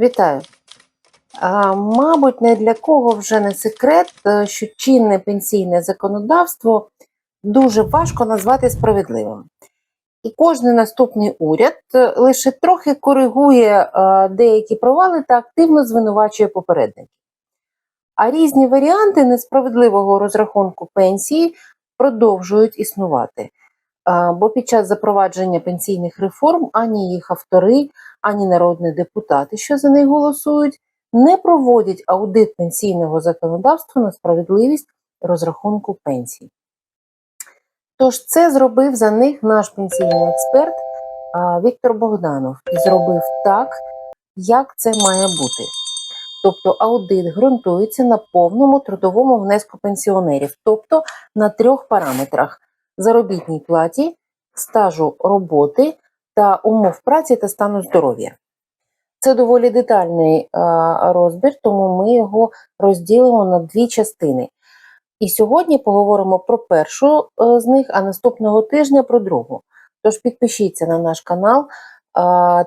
Вітаю. Мабуть, не для кого вже не секрет, е, що чинне пенсійне законодавство дуже важко назвати справедливим. І кожен наступний уряд е, лише трохи коригує е, деякі провали та активно звинувачує попередників. А різні варіанти несправедливого розрахунку пенсії продовжують існувати. Бо під час запровадження пенсійних реформ ані їх автори, ані народні депутати, що за них голосують, не проводять аудит пенсійного законодавства на справедливість розрахунку пенсій. Тож це зробив за них наш пенсійний експерт Віктор Богданов і зробив так, як це має бути. Тобто аудит ґрунтується на повному трудовому внеску пенсіонерів, тобто на трьох параметрах: заробітній платі, стажу роботи та умов праці та стану здоров'я. Це доволі детальний розбір, тому ми його розділимо на дві частини. І сьогодні поговоримо про першу е, з них, а наступного тижня про другу. Тож підпишіться на наш канал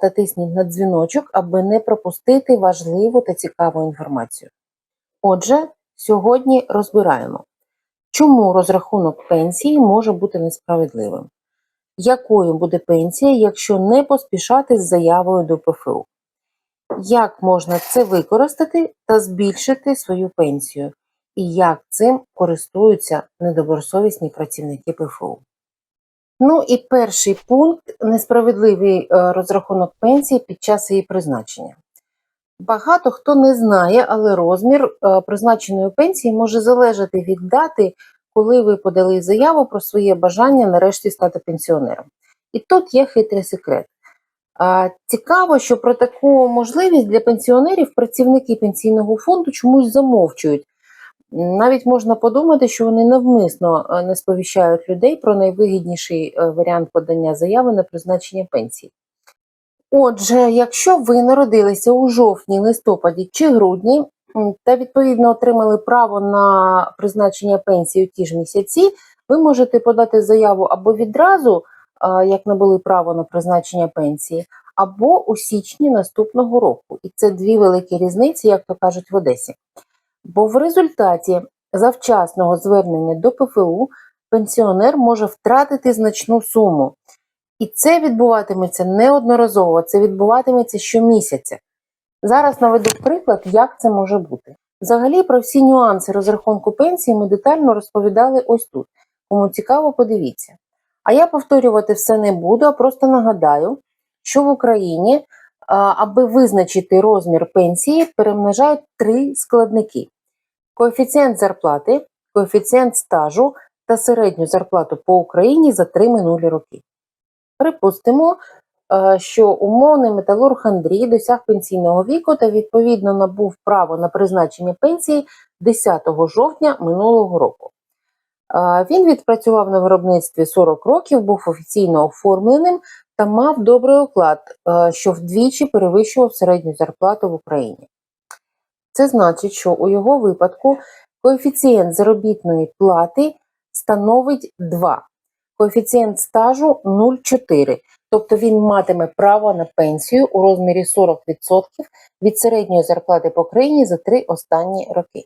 та тисніть на дзвіночок, аби не пропустити важливу та цікаву інформацію. Отже, сьогодні розбираємо, чому розрахунок пенсії може бути несправедливим, якою буде пенсія, якщо не поспішати з заявою до ПФУ, як можна це використати та збільшити свою пенсію, і як цим користуються недобросовісні працівники ПФУ. Ну і перший пункт несправедливий е, розрахунок пенсії під час її призначення. Багато хто не знає, але розмір е, призначеної пенсії може залежати від дати, коли ви подали заяву про своє бажання нарешті стати пенсіонером. І тут є хитрий секрет. Цікаво, що про таку можливість для пенсіонерів працівники пенсійного фонду чомусь замовчують. Навіть можна подумати, що вони навмисно е, не сповіщають людей про найвигідніший е, варіант подання заяви на призначення пенсії. Отже, якщо ви народилися у жовтні, листопаді чи грудні та відповідно отримали право на призначення пенсії у ті ж місяці, ви можете подати заяву або відразу, як набули право на призначення пенсії, або у січні наступного року. І це дві великі різниці, як то кажуть в Одесі. Бо в результаті завчасного звернення до ПФУ пенсіонер може втратити значну суму. І це відбуватиметься неодноразово, це відбуватиметься щомісяця. Зараз наведу приклад, як це може бути. Взагалі, про всі нюанси розрахунку пенсії ми детально розповідали ось тут. Кому цікаво, подивіться. А я повторювати все не буду, а просто нагадаю, що в Україні, аби визначити розмір пенсії, перемножають три складники: коефіцієнт зарплати, коефіцієнт стажу та середню зарплату по Україні за три минулі роки. Припустимо, е, що умовний металург Андрій досяг пенсійного віку та відповідно набув право на призначення пенсії 10 жовтня минулого року. Е, Він відпрацював на виробництві 40 років, був офіційно оформленим та мав добрий оклад, е, що вдвічі перевищував середню зарплату в Україні. Це значить, що у його випадку коефіцієнт заробітної плати становить 2 коефіцієнт стажу 0,4, тобто він матиме право на пенсію у розмірі 40% від середньої зарплати по країні за три останні роки.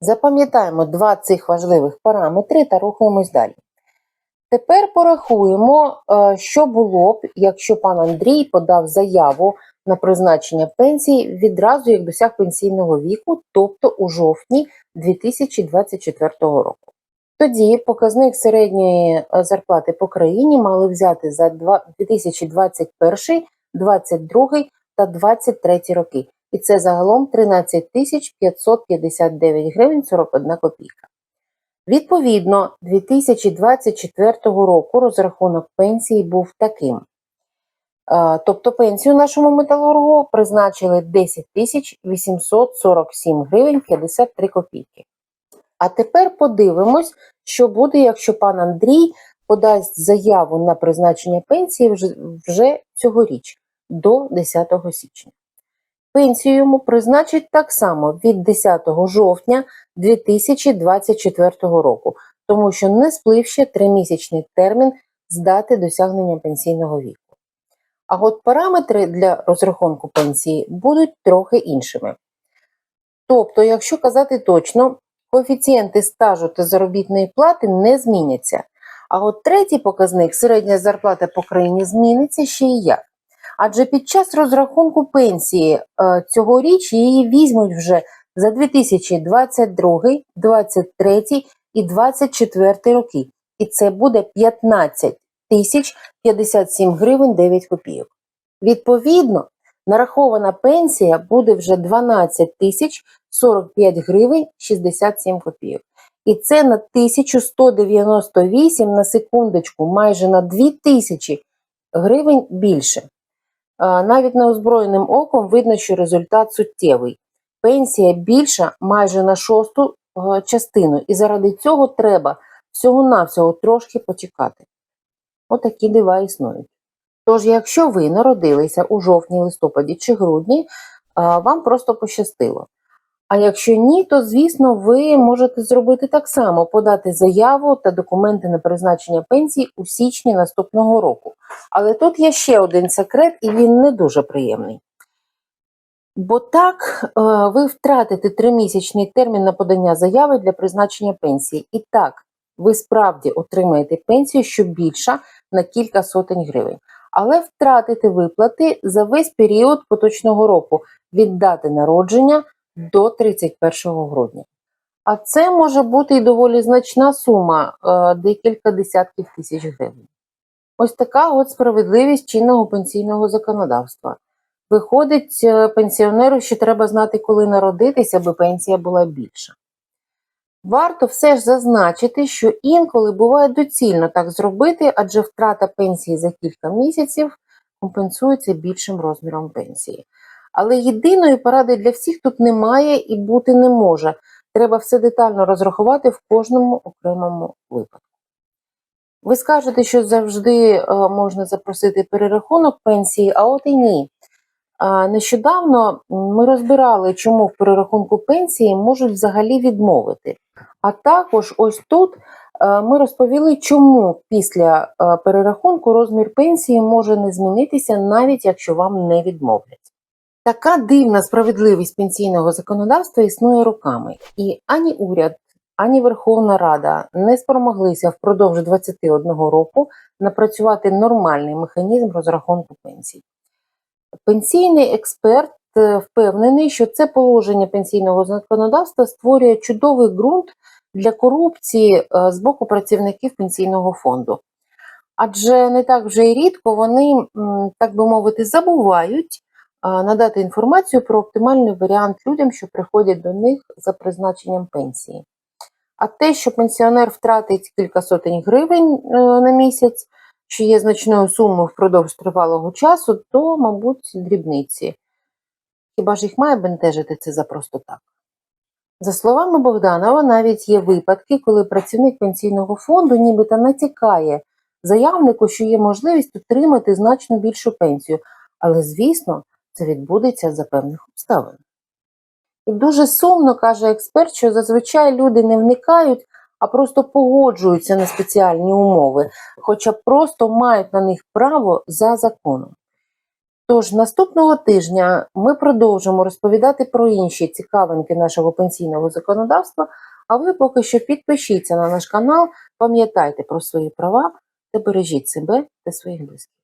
Запам'ятаємо два цих важливих параметри та рухаємось далі. Тепер порахуємо, е, що було б, якщо пан Андрій подав заяву на призначення пенсії відразу як досяг пенсійного віку, тобто у жовтні 2024 року. Тоді показник середньої е, зарплати по країні мали взяти за 2021, 2022 та 2023 роки. І це загалом 13 тисяч 559 гривень 41 копійка. Відповідно, 2024 року розрахунок пенсії був таким. Тобто пенсію нашому металургу призначили 10 тисяч 847 гривень 53 копійки. А тепер подивимось, що буде, якщо пан Андрій подасть заяву на призначення пенсії вже, цьогоріч, до 10 січня. Пенсію йому призначать так само від 10 жовтня 2024 року, тому що не сплив ще тримісячний термін з дати досягнення пенсійного віку. А от параметри для розрахунку пенсії будуть трохи іншими. Тобто, якщо казати точно, коефіцієнти стажу та заробітної плати не зміняться. А от третій показник середня зарплата по країні зміниться ще і як. Адже під час розрахунку пенсії е, цьогоріч її візьмуть вже за 2022, 2023 і 2024 роки. І це буде 15 тисяч 57 гривень 9 копійок. Відповідно, нарахована пенсія буде вже 12 тисяч 45 гривень 67 копійок. І це на 1198 на секундочку, майже на 2000 гривень більше. Навіть неозброєним оком видно, що результат суттєвий. Пенсія більша майже на шосту частину, і заради цього треба всього-навсього трошки почекати. Отакі дива існують. Тож, якщо ви народилися у жовтні, листопаді чи грудні, вам просто пощастило. А якщо ні, то звісно ви можете зробити так само: подати заяву та документи на призначення пенсії у січні наступного року. Але тут є ще один секрет, і він не дуже приємний. Бо так е, ви втратите тримісячний термін на подання заяви для призначення пенсії. І так, ви справді отримаєте пенсію, що більша на кілька сотень гривень. Але втратите виплати за весь період поточного року від дати народження до 31 грудня. А це може бути і доволі значна сума, е, декілька десятків тисяч гривень. Ось така от справедливість чинного пенсійного законодавства. Виходить, е, пенсіонеру ще треба знати, коли народитися, аби пенсія була більша. Варто все ж зазначити, що інколи буває доцільно так зробити, адже втрата пенсії за кілька місяців компенсується більшим розміром пенсії. Але єдиної поради для всіх тут немає і бути не може. Треба все детально розрахувати в кожному окремому випадку. Ви скажете, що завжди е, можна запросити перерахунок пенсії, а от і ні. Нещодавно ми розбирали, чому в перерахунку пенсії можуть взагалі відмовити. А також ось тут е, ми розповіли, чому після е, перерахунку розмір пенсії може не змінитися, навіть якщо вам не відмовлять. Така дивна справедливість пенсійного законодавства існує роками, і ані уряд, ані Верховна Рада не спромоглися впродовж 21 року напрацювати нормальний механізм розрахунку пенсій. Пенсійний експерт е, впевнений, що це положення пенсійного законодавства створює чудовий ґрунт для корупції е, з боку працівників пенсійного фонду. Адже не так вже й рідко вони, так би мовити, забувають надати інформацію про оптимальний варіант людям, що приходять до них за призначенням пенсії. А те, що пенсіонер втратить кілька сотень гривень е, на місяць, що є значною сумою впродовж тривалого часу, то, мабуть, дрібниці. Хіба ж їх має бентежити це за просто так? За словами Богданова, навіть є випадки, коли працівник пенсійного фонду нібито натякає заявнику, що є можливість отримати значно більшу пенсію, але, звісно, це відбудеться за певних обставин. І дуже сумно каже експерт, що зазвичай люди не вникають, а просто погоджуються на спеціальні умови, хоча просто мають на них право за законом. Тож наступного тижня ми продовжимо розповідати про інші цікавинки нашого пенсійного законодавства. А ви поки що підпишіться на наш канал, пам'ятайте про свої права та бережіть себе та своїх близьких.